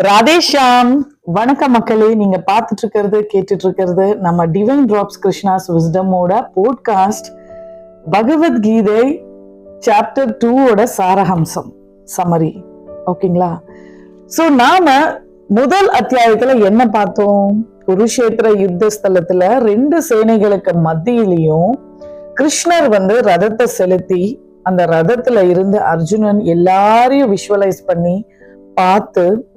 ராதேஷாம் வணக்க மக்களே. நீங்க பார்த்துட்டு இருக்கிறது கேட்டுட்டு இருக்கிறது நம்ம டிவைன் டிராப்ஸ் கிருஷ்ணாஸ் விஸ்டமோட போட்காஸ்ட் பகவத்கீதை சாப்டர் டூவோட சாரஹம்சம் சமரி ஓகேங்களா ஸோ நாம முதல் அத்தியாயத்துல என்ன பார்த்தோம்? குருஷேத்திர யுத்த ஸ்தலத்துல ரெண்டு சேனைகளுக்கு மத்தியிலையும் கிருஷ்ணர் வந்து ரதத்தை செலுத்தி அந்த ரதத்துல இருந்து அர்ஜுனன் எல்லாரையும் விஷுவலைஸ் பண்ணி பார்த்து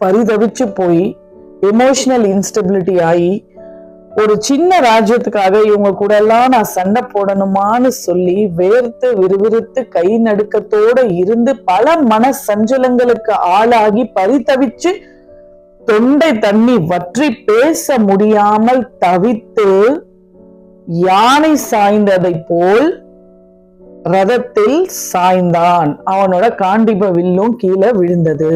பரிதவிச்சு போய் எமோஷனல் இன்ஸ்டபிலிட்டி ஆகி ஒரு சின்ன ராஜ்யத்துக்காக இவங்க கூட எல்லாம் நான் சண்டை போடணுமான்னு சொல்லி வேர்த்து விறுவிறுத்து கை நடுக்கத்தோட இருந்து பல மன சஞ்சலங்களுக்கு ஆளாகி பரிதவிச்சு தொண்டை தண்ணி வற்றி பேச முடியாமல் தவித்து யானை சாய்ந்ததை போல் ரதத்தில் சாய்ந்தான். அவனோட காண்டிப வில்லும் கீழே விழுந்தது.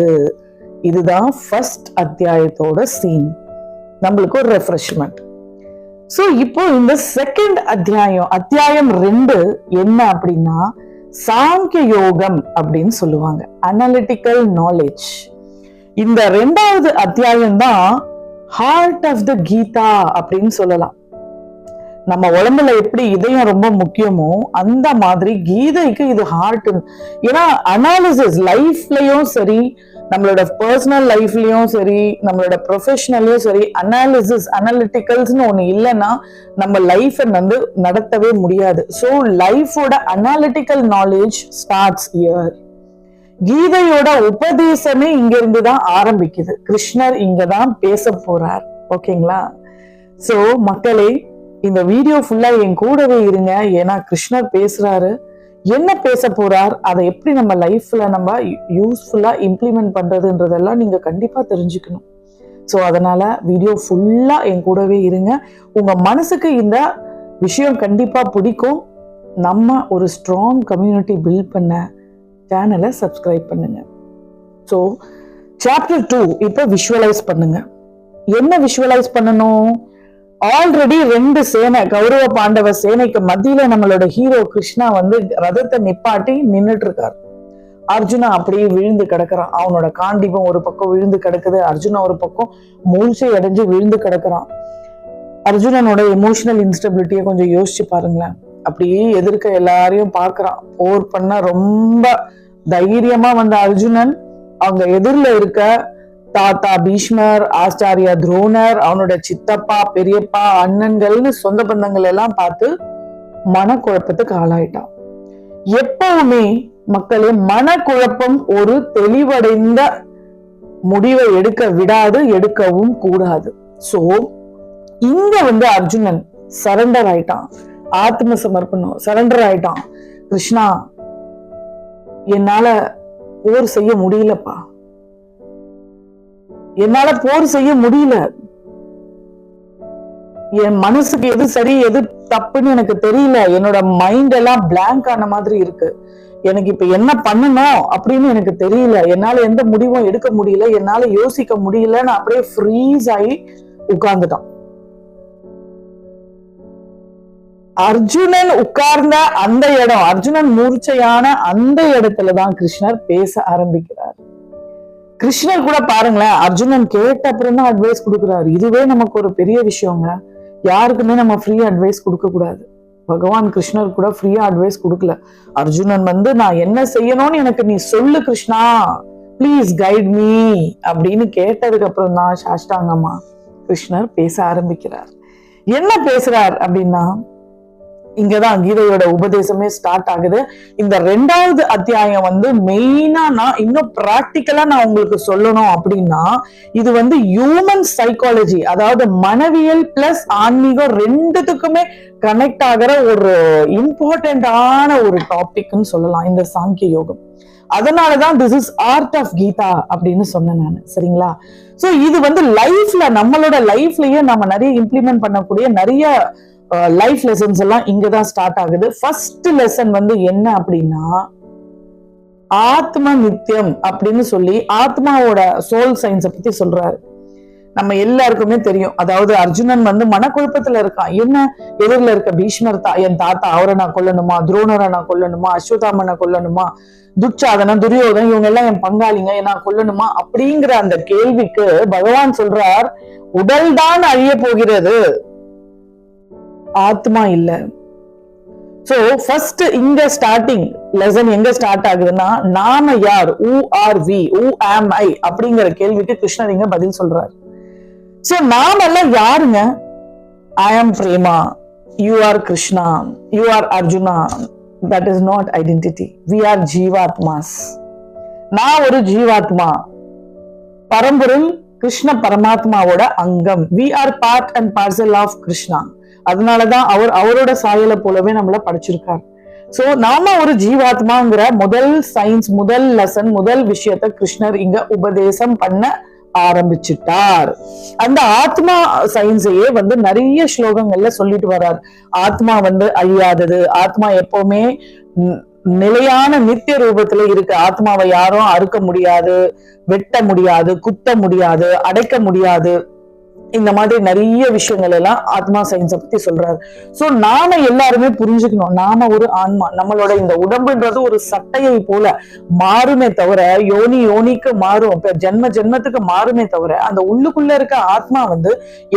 இதுதான் ஃபர்ஸ்ட் அத்தியாயத்தோட சீன் நம்மளுக்கு ஒரு ரெஃப்ரெஷ்மெண்ட் சோ இப்போ இந்த செகண்ட் அத்தியாயம் அத்தியாயம் ரெண்டு என்ன அப்படின்னா சாங்கிய யோகம் அப்படின்னு சொல்லுவாங்க. அனலிட்டிக்கல் நாலேஜ் இந்த ரெண்டாவது அத்தியாயம் தான் ஹார்ட் ஆஃப் த கீதா அப்படின்னு சொல்லலாம். நம்ம உடம்புல எப்படி இதயம் ரொம்ப முக்கியமோ அந்த மாதிரி கீதைக்கு இது ஹார்ட் ஏன்னா அனாலிசிஸ் லைஃப்லயும் சரி நம்மளோட பர்சனல் லைஃப்லயும் சரி நம்மளோட ப்ரொஃபஷனல்லையும் சரி அனாலிசிஸ் அனாலிட்டிக்கல்ஸ்னு ஒன்று இல்லைன்னா நம்ம லைஃப் வந்து நடத்தவே முடியாது. ஸோ லைஃபோட அனாலிட்டிக்கல் நாலேஜ் ஸ்டார்ட்ஸ் இயர் கீதையோட உபதேசமே இங்க இருந்து தான் ஆரம்பிக்குது. கிருஷ்ணர் இங்க தான் பேச போறார். ஓகேங்களா? சோ மக்களே இந்த வீடியோ ஃபுல்லா என் கூடவே இருங்க. ஏன்னா கிருஷ்ணர் பேசுறாரு. என்ன பேச போறார் அதை எப்படி நம்ம லைஃப்ல நம்ம யூஸ்ஃபுல்லா இம்ப்ளிமெண்ட் பண்றதுன்றதெல்லாம் நீங்க கண்டிப்பா தெரிஞ்சுக்கணும். ஸோ அதனால வீடியோ ஃபுல்லா என் கூடவே இருங்க. உங்க மனசுக்கு இந்த விஷயம் கண்டிப்பா பிடிக்கும். நம்ம ஒரு ஸ்ட்ராங் கம்யூனிட்டி பில்ட் பண்ண சேனலை சப்ஸ்கிரைப் பண்ணுங்க. ஸோ சாப்டர் டூ இப்போ விஷுவலைஸ் பண்ணுங்க. என்ன விஷுவலைஸ் பண்ணணும்? ஆல்ரெடி ரெண்டு சேனை கௌரவ பாண்டவ சேனைக்கு மத்தியில நம்மளோட ஹீரோ கிருஷ்ணா வந்து ரதத்தை நிப்பாட்டி நின்னுட்டு இருக்காரு அர்ஜுனா அப்படியே விழுந்து கிடக்குறான். அவனோட காண்டிபம் ஒரு பக்கம் விழுந்து கிடக்குது. அர்ஜுனா ஒரு பக்கம் மூழ்ச்சி அடைஞ்சு விழுந்து கிடக்குறான். அர்ஜுனனோட எமோஷனல் இன்ஸ்டபிலிட்டியை கொஞ்சம் யோசிச்சு பாருங்களேன். அப்படியே எதிர்க்க எல்லாரையும் பார்க்கறான். போர் பண்ண ரொம்ப தைரியமா வந்த அர்ஜுனன் அவங்க எதிரில் இருக்க தாத்தா பீஷ்மர் ஆச்சாரியா துரோணர் அவனோட சித்தப்பா பெரியப்பா அண்ணன்கள்னு சொந்த பந்தங்கள் எல்லாம் பார்த்து மனக்குழப்பத்துக்கு ஆளாயிட்டான். எப்பவுமே மக்களே மனக்குழப்பம் ஒரு தெளிவடைந்த முடிவை எடுக்க விடாது எடுக்கவும் கூடாது. சோ இங்க வந்து அர்ஜுனன் சரண்டர் ஆயிட்டான். ஆத்ம சமர்ப்பணம் சரண்டர் ஆயிட்டான். கிருஷ்ணா என்னால போர் செய்ய முடியலப்பா. என்னால போர் செய்ய முடியல. என் மனசுக்கு எது சரி எது தப்புன்னு எனக்கு தெரியல. என்னோட மைண்ட் எல்லாம் பிளாங்க் ஆன மாதிரி இருக்கு. எனக்கு இப்ப என்ன பண்ணணும் அப்படின்னு எனக்கு தெரியல. என்னால எந்த முடிவும் எடுக்க முடியல. என்னால யோசிக்க முடியலன்னு அப்படியே ஃப்ரீஸ் ஆகி உட்கார்ந்துட்டான். அர்ஜுனன் உட்கார்ந்த அந்த இடம் அர்ஜுனன் மூர்ச்சையான அந்த இடத்துலதான் கிருஷ்ணர் பேச ஆரம்பிக்கிறார். கிருஷ்ணர் கூட பாருங்களேன் அர்ஜுனன் கேட்ட அப்புறம் தான் அட்வைஸ் கொடுக்குறாரு. இதுவே நமக்கு ஒரு பெரிய விஷயங்க. யாருக்குமே நம்ம ஃப்ரீ அட்வைஸ் கொடுக்க கூடாது. பகவான் கிருஷ்ணர் கூட ஃப்ரீயா அட்வைஸ் கொடுக்கல. அர்ஜுனன் வந்து நான் என்ன செய்யணும்னு எனக்கு நீ சொல்லு கிருஷ்ணா. ப்ளீஸ் கைட் மீ அப்படின்னு கேட்டதுக்கு அப்புறம் தான் சாஷ்டாங்கம்மா கிருஷ்ணர் பேச ஆரம்பிக்கிறார். என்ன பேசுறார் அப்படின்னா இங்கதான் கீதையோட உபதேசமே ஸ்டார்ட் ஆகுது. இந்த ரெண்டாவது அத்தியாயம் வந்து மெயினா நான் இன்னும் பிராக்டிக்கலா நான் உங்களுக்கு சொல்லணும் அப்படின்னா இது வந்து ஹியூமன் சைக்காலஜி அதாவது மனவியல் பிளஸ் ஆன்மீகம் ரெண்டுத்துக்குமே கனெக்ட் ஆகிற ஒரு இம்பார்ட்டண்டான ஒரு டாபிக்னு சொல்லலாம் இந்த சாங்கிய யோகம். அதனாலதான் this is art of Gita அப்படின்னு சொன்னேன் நான் சரிங்களா? சோ இது வந்து லைஃப்ல நம்மளோட லைஃப்லயே நம்ம நிறைய இம்ப்ளிமெண்ட் பண்ணக்கூடிய நிறைய லைஃப் லெசன்ஸ் எல்லாம் இங்க தான் ஸ்டார்ட் ஆகுது. ஃபர்ஸ்ட் லெசன் வந்து என்ன அப்படின்னா ஆத்ம நித்தியம் அப்படின்னு சொல்லி ஆத்மாவோட சோல் சயின்ஸை பத்தி சொல்றாரு. நம்ம எல்லாருக்குமே தெரியும். அதாவது அர்ஜுனன் வந்து மனக்குழப்பத்துல இருக்கான். என்ன எதிரில் இருக்க பீஷ்மர் தா என் தாத்தா அவரை நான் கொல்லணுமா? துரோணரை நான் கொல்லணுமா? அஸ்வதாமனை கொல்லணுமா? துச்சாதனம் துரியோதன் இவங்க எல்லாம் என் பங்காளிங்க நான் கொல்லணுமா? அப்படிங்கிற அந்த கேள்விக்கு பகவான் சொல்றார் உடல்தான் அழிய போகிறது. ஆத்மா இல்ல. ஸோ ஃபர்ஸ்ட் இங்க ஸ்டார்டிங் லெசன் எங்க ஸ்டார்ட் ஆகுதுன்னா நாம யார்? ஊ ஆர் வி ஊ ஆம் ஐ அப்படிங்கிற கேள்விக்கு கிருஷ்ணர் இங்க பதில் சொல்றாரு. சோ நாம எல்லாம் யாருங்க? I am Prema you are Krishna you are Arjuna that is not identity we are ஜீவாத்மாஸ் நான் ஒரு ஜீவாத்மா பரம்பொருள் கிருஷ்ண பரமாத்மாவோட அங்கம். We are part and parcel of Krishna அதனாலதான் அவர் அவரோட சாயலை போலவே நம்மள படைச்சிருக்கார். சோ நாம ஒரு ஜீவாத்மாங்கிற முதல் சயின்ஸ் முதல் லெசன் முதல் விஷயத்த கிருஷ்ணர் இங்க உபதேசம் பண்ண ஆரம்பிச்சிட்டார். அந்த ஆத்மா சயின்ஸையே வந்து நிறைய ஸ்லோகங்கள்ல சொல்லிட்டு வர்றார். ஆத்மா வந்து அழியாதது. ஆத்மா எப்பவுமே நிலையான நித்திய ரூபத்துல இருக்கு. ஆத்மாவை யாரும் அறுக்க முடியாது வெட்ட முடியாது குத்த முடியாது அடைக்க முடியாது. இந்த மாதிரி நிறைய விஷயங்கள் எல்லாம் ஆத்மா சயின்ஸை பத்தி சொல்றாரு. சோ நாம எல்லாருமே புரிஞ்சுக்கணும். நாம ஒரு ஆன்மா. நம்மளோட இந்த உடம்புன்றது ஒரு சட்டையை போல மாறுமே தவிர யோனி யோனிக்கு மாறும். ஜென்ம ஜென்மத்துக்கு மாறுமே தவிர அந்த உள்ளுக்குள்ள இருக்க ஆத்மா வந்து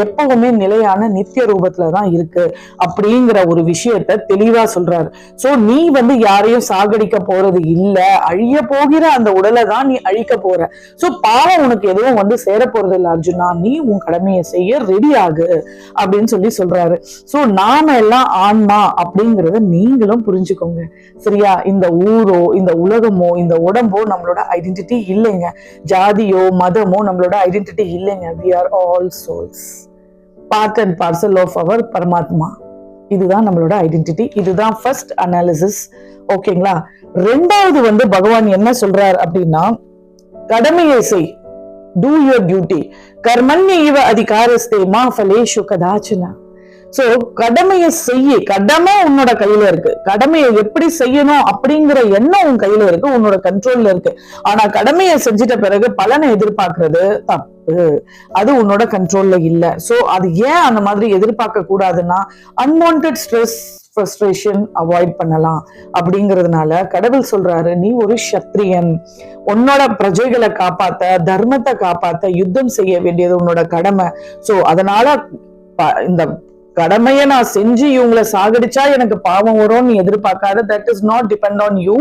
எப்பவுமே நிலையான நித்திய ரூபத்துல தான் இருக்கு அப்படிங்கிற ஒரு விஷயத்த தெளிவா சொல்றாரு. சோ நீ வந்து யாரையும் சாகடிக்க போறது இல்ல. அழிய போகிற அந்த உடலை தான் நீ அழிக்க போற. சோ பாவம் உனக்கு எதுவும் வந்து சேர போறது இல்ல அர்ஜுனா. நீ உன் கடமையை செய்ய ரெடி ஆகு அப்படின்னு சொல்லி சொல்றாரு. ஸோ நாம எல்லாம் ஆன்மா அப்படிங்கறத நீங்களும் புரிஞ்சுக்கோங்க. சரியா? இந்த ஊரோ இந்த உலகமோ இந்த உடம்போ நம்மளோட ஐடென்டிட்டி இல்லைங்க. ஜாதியோ மதமோ நம்மளோட ஐடென்டிட்டி இல்லைங்க. We are all souls part and parcel of அவர் பரமாத்மா இதுதான் நம்மளோட ஐடென்டிட்டி இதுதான் ஃபர்ஸ்ட் அனாலிசிஸ் ஓகேங்களா ரெண்டாவது வந்து பகவான் என்ன சொல்றார் அப்படின்னா கடமையை செய். டூ யுவர் டியூட்டி கர்மண்ய இவ அதிகாரஸ்தே மா ஃபலேஷு கதாச்சனா சோ கடமையை செய்ய கடமை உன்னோட கையில இருக்கு. கடமையை எப்படி செய்யணும் அப்படிங்கிற எண்ணம் உன் கையில இருக்கு உன்னோட கண்ட்ரோல்ல இருக்கு. ஆனா கடமையை செஞ்சிட்ட பிறகு பலனை எதிர்பார்க்கறது தப்பு. அது உன்னோட கண்ட்ரோல்ல இல்ல. சோ அது ஏன் அந்த மாதிரி எதிர்பார்க்க கூடாதுன்னா அன்வான்ட் ஸ்ட்ரெஸ் ஃப்ரஸ்ட்ரேஷன் அவாய்ட் பண்ணலாம். அப்படிங்கிறதுனால கடவுள் சொல்றாரு நீ ஒரு சத்திரியன். உன்னோட பிரஜைகளை காப்பாத்த தர்மத்தை காப்பாத்த யுத்தம் செய்ய வேண்டியது உன்னோட கடமை. சோ அதனால இந்த கடமையை நான் செஞ்சு இவங்களை சாகடிச்சா எனக்கு பாவம் வரும்னு நீ எதிர்பார்க்காத. That is not depend on you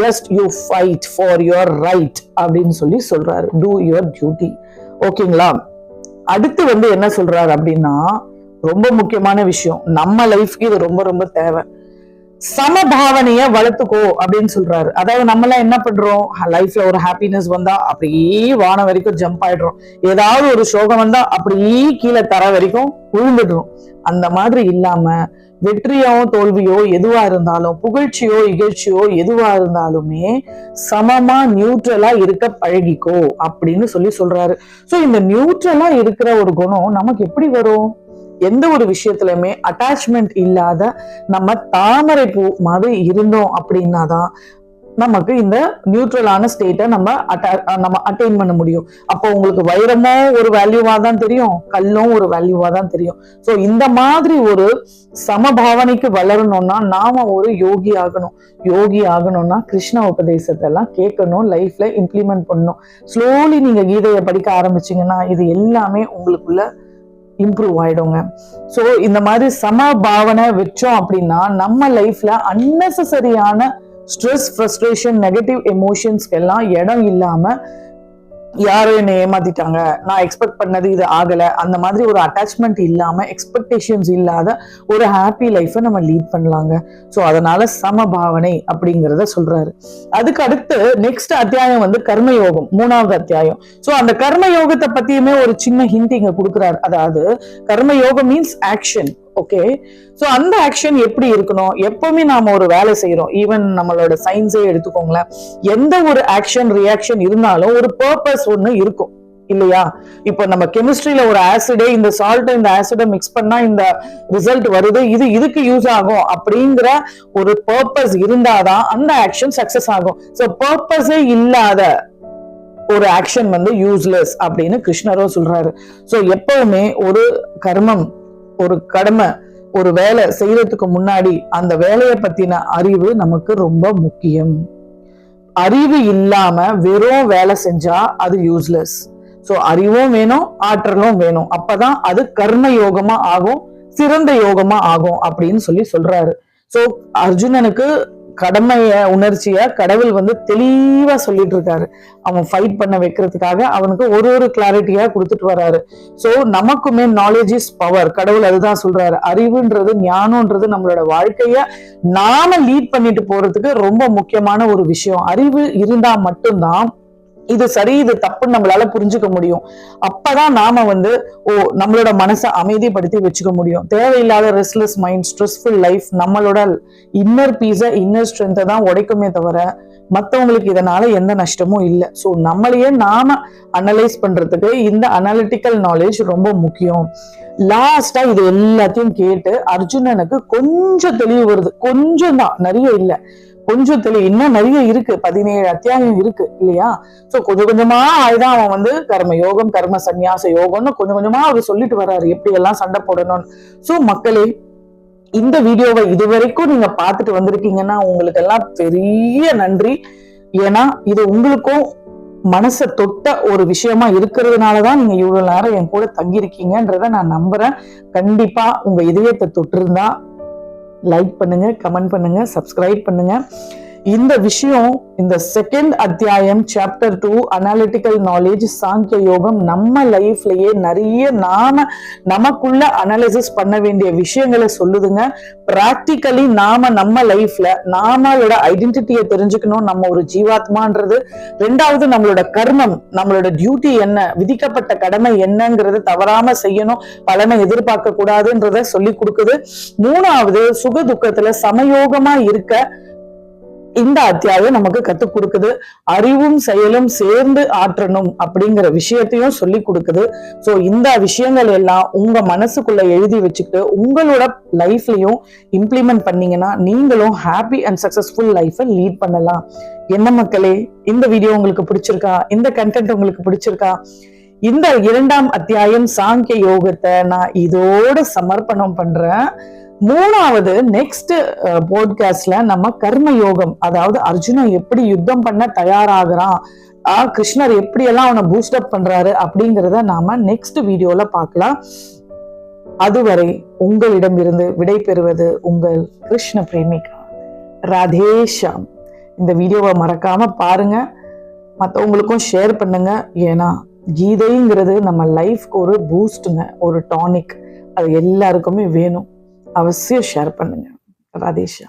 just you fight for your right அப்படின்னு சொல்லி சொல்றாரு. டூ யுவர் டியூட்டி ஓகேங்களா அடுத்து வந்து என்ன சொல்றாரு அப்படின்னா ரொம்ப முக்கியமான விஷயம். நம்ம லைஃப்க்கு இது ரொம்ப ரொம்ப தேவை. சமபாவனைய வளர்த்துக்கோ அப்படின்னு சொல்றாரு. அதாவது நம்ம எல்லாம் என்ன பண்றோம்? லைஃப்ல ஒரு ஹாப்பினஸ் வந்தா அப்படியே வானம் வரைக்கும் ஜம்ப் ஆயிடுறோம். ஏதாவது ஒரு சோகம் வந்தா அப்படியே கீழே தர வரைக்கும் விழுந்துடுறோம் அந்த மாதிரி இல்லாம வெற்றியோ தோல்வியோ எதுவா இருந்தாலும் புகழ்ச்சியோ இகழ்ச்சியோ எதுவா இருந்தாலுமே சமமா நியூட்ரலா இருக்க பழகிக்கோ அப்படின்னு சொல்லி சொல்றாரு. சோ இந்த நியூட்ரலா இருக்கிற ஒரு குணம் நமக்கு எப்படி வரும்? எந்த ஒரு விஷயத்துலயுமே அட்டாச்மெண்ட் இல்லாத நம்ம தாமரை பூ மாதிரி இருந்தோம் அப்படின்னா தான் நமக்கு இந்த நியூட்ரலான ஸ்டேட்டை நம்ம அட்டா நம்ம அட்டைன் பண்ண முடியும். அப்போ உங்களுக்கு வைரமும் ஒரு வேல்யூவா தான் தெரியும் கல்லும் ஒரு வேல்யூவா தான் தெரியும். ஸோ இந்த மாதிரி ஒரு சமபாவனைக்கு வளரணும்னா நாம ஒரு யோகி ஆகணும். யோகி ஆகணும்னா கிருஷ்ண உபதேசத்தை எல்லாம் கேட்கணும் லைஃப்ல இம்ப்ளிமெண்ட் பண்ணணும். ஸ்லோலி நீங்க கீதையை படிக்க ஆரம்பிச்சீங்கன்னா இது எல்லாமே உங்களுக்குள்ள இம்ப்ரூவ் ஆயிடுங்க. ஸோ இந்த மாதிரி சமபாவனை வச்சோம் அப்படின்னா நம்ம லைஃப்ல அன்னெசரியான ஸ்ட்ரெஸ் ஃப்ரஸ்ட்ரேஷன் நெகட்டிவ் எமோஷன்ஸ்க்கெல்லாம் இடம் இல்லாம யாரோ என்னை ஏமாத்திட்டாங்க. நான் எக்ஸ்பெக்ட் பண்ணது இது ஆகல. அந்த மாதிரி ஒரு அட்டாச்மெண்ட் இல்லாம எக்ஸ்பெக்டேஷன்ஸ் இல்லாத ஒரு ஹாப்பி லைஃப்பை நம்ம லீட் பண்ணலாங்க. ஸோ அதனால சமபாவனை அப்படிங்கிறத சொல்றாரு. அதுக்கு அடுத்து நெக்ஸ்ட் அத்தியாயம் வந்து கர்மயோகம் மூணாவது அத்தியாயம். ஸோ அந்த கர்ம யோகத்தை பத்தியுமே ஒரு சின்ன ஹிண்ட் இங்க கொடுக்குறாரு. அதாவது கர்ம யோகம் மீன்ஸ் ஆக்ஷன் ஓகே சோ அந்த ஆக்ஷன் எப்படி இருக்கணும்? எப்பவுமே நாம ஒரு வேலை செய்யறோம் ஈவன் நம்மளோட சயின்ஸே எடுத்துக்கோங்களேன். எந்த ஒரு ஆக்ஷன் ரியாக்ஷன் இருந்தாலும் ஒரு பர்பஸ் ஒன்று இருக்கும். இல்லையா? இப்போ நம்ம கெமிஸ்ட்ரியில ஒரு ஆசிடே இந்த சால்ட் இந்த ஆசிட மிக்ஸ் பண்ணா இந்த ரிசல்ட் வருது. இது இதுக்கு யூஸ் ஆகும் அப்படிங்கிற ஒரு பர்பஸ் இருந்தாதான் அந்த ஆக்ஷன் சக்சஸ் ஆகும். சோ பர்பஸே இல்லாத ஒரு ஆக்ஷன் வந்து யூஸ்லெஸ் அப்படின்னு கிருஷ்ணரும் சொல்றாரு. சோ எப்பவுமே ஒரு கர்மம் ஒரு கடமை ஒரு வேலை செய்யறதுக்கு முன்னாடி அந்த வேலையை பத்தின அறிவு நமக்கு ரொம்ப முக்கியம். அறிவு இல்லாம வெறும் வேலை செஞ்சா அது யூஸ்லெஸ் ஸோ அறிவும் வேணும் ஆற்றலும் வேணும். அப்பதான் அது கர்ம யோகமா ஆகும் சிறந்த யோகமா ஆகும் அப்படின்னு சொல்லி சொல்றாரு. ஸோ அர்ஜுனனுக்கு கடமைய உணர்ச்சிய கடவுள் வந்து தெளிவா சொல்லிட்டு இருக்காரு அவன் ஃபைட் பண்ண வைக்கிறதுக்காக அவனுக்கு ஒரு ஒரு கிளாரிட்டியா கொடுத்துட்டு வராரு. சோ நமக்குமே நாலேஜ் இஸ் பவர் கடவுள் அதுதான் சொல்றாரு. அறிவுன்றது ஞானம்ன்றது நம்மளோட வாழ்க்கைய நாம லீட் பண்ணிட்டு போறதுக்கு ரொம்ப முக்கியமான ஒரு விஷயம். அறிவு இருந்தா மட்டும்தான் இது சரி இது தப்புன்னு நம்மளால புரிஞ்சுக்க முடியும். அப்பதான் நாம வந்து ஓ நம்மளோட மனசை அமைதிப்படுத்தி வச்சுக்க முடியும். தேவையில்லாத ரெஸ்ட்லெஸ் மைண்ட் ஸ்ட்ரெஸ்ஃபுல் லைஃப் நம்மளோட இன்னர் பீஸை இன்னர் ஸ்ட்ரென்த்தை தான் உடைக்குமே தவிர மத்தவங்களுக்கு இதனால எந்த நஷ்டமும் இல்லை. ஸோ நம்மளையே நாம அனலைஸ் பண்றதுக்கு இந்த அனாலிட்டிக்கல் நாலேஜ் ரொம்ப முக்கியம். லாஸ்டா இது எல்லாத்தையும் கேட்டு அர்ஜுனனுக்கு கொஞ்சம் தெளிவு வருது. கொஞ்சம் தான் நிறைய இல்லை. கொஞ்சம் தெளிவு இன்னும் நிறைய இருக்கு. பதினேழு அத்தியாயம் இருக்கு இல்லையா? சோ கொஞ்சம் கொஞ்சமா அதுதான் அவன் வந்து கர்ம யோகம் கர்ம சந்நியாச யோகம்னு கொஞ்சம் கொஞ்சமா அவர் சொல்லிட்டு வர்றாரு எப்படி எல்லாம் சண்டை போடணும்னு. சோ மக்களே இந்த வீடியோவை இதுவரைக்கும் நீங்க பார்த்துட்டு வந்திருக்கீங்கன்னா உங்களுக்கு எல்லாம் பெரிய நன்றி. ஏன்னா இது உங்களுக்கும் மனசை தொட்ட ஒரு விஷயமா இருக்கிறதுனாலதான் நீங்க இவ்வளவு நேரம் என் கூட தங்கியிருக்கீங்கன்றத நான் நம்புறேன். கண்டிப்பா உங்க இதயத்தை தொட்டிருந்தா லைக் பண்ணுங்கள் கமெண்ட் பண்ணுங்கள் சப்ஸ்கிரைப் பண்ணுங்கள் இந்த விஷயம் இந்த செகண்ட் அத்தியாயம் சாப்டர் டூ அனாலிட்டிக்கல் நாலேஜ் சாங்கிய யோகம் நம்ம லைஃப்லயே நிறைய நாம நமக்குள்ள அனாலிசிஸ் பண்ண வேண்டிய விஷயங்களை சொல்லுதுங்க. பிராக்டிக்கலி நாம நம்ம லைஃப்ல நாமளோட ஐடென்டிட்டியை தெரிஞ்சுக்கணும் நம்ம ஒரு ஜீவாத்மான்றது. ரெண்டாவது நம்மளோட கர்மம் நம்மளோட டியூட்டி என்ன விதிக்கப்பட்ட கடமை என்னங்கிறது தவறாம செய்யணும் பலனை எதிர்பார்க்க கூடாதுன்றத சொல்லி கொடுக்குது. மூணாவது சுக துக்கத்துல சமயோகமா இருக்க இந்த அத்தியாயம் நமக்கு கத்துக் கொடுக்குது. அறிவும் செயலும் சேர்ந்து ஆற்றணும் அப்படிங்கிற விஷயத்தையும் சொல்லி கொடுக்குது. சோ இந்த விஷயங்கள் எல்லாம் உங்க மனசுக்குள்ள எழுதி வச்சுக்கிட்டு உங்களோட லைஃப்லயும் இம்ப்ளிமெண்ட் பண்ணீங்கன்னா நீங்களும் ஹாப்பி அண்ட் சக்சஸ்ஃபுல் லைஃபை லீட் பண்ணலாம். என்ன மக்களே இந்த வீடியோ உங்களுக்கு பிடிச்சிருக்கா? இந்த கண்டென்ட் உங்களுக்கு பிடிச்சிருக்கா? இந்த இரண்டாம் அத்தியாயம் சாங்கிய யோகத்தை நான் இதோட சமர்ப்பணம் பண்றேன். மூணாவது நெக்ஸ்ட் போட்காஸ்ட்ல நம்ம கர்ம யோகம் அதாவது அர்ஜுனன் எப்படி யுத்தம் பண்ண தயாராகிறான் ஆஹ் கிருஷ்ணர் எப்படி எல்லாம் அவனை பூஸ்டப் பண்றாரு அப்படிங்கிறத நாம நெக்ஸ்ட் வீடியோல பார்க்கலாம். அதுவரை உங்களிடமிருந்து விடை பெறுவது உங்கள் கிருஷ்ண பிரேமிகா ராதேஷாம் இந்த வீடியோவை மறக்காம பாருங்க. மற்றவங்களுக்கும் ஷேர் பண்ணுங்க. ஏன்னா கீதைங்கிறது நம்ம லைஃப்க்கு ஒரு பூஸ்ட்டுங்க ஒரு டானிக் அது எல்லாருக்குமே வேணும். அவசியம் ஷேர் பண்ணுங்க. ராதேஷா.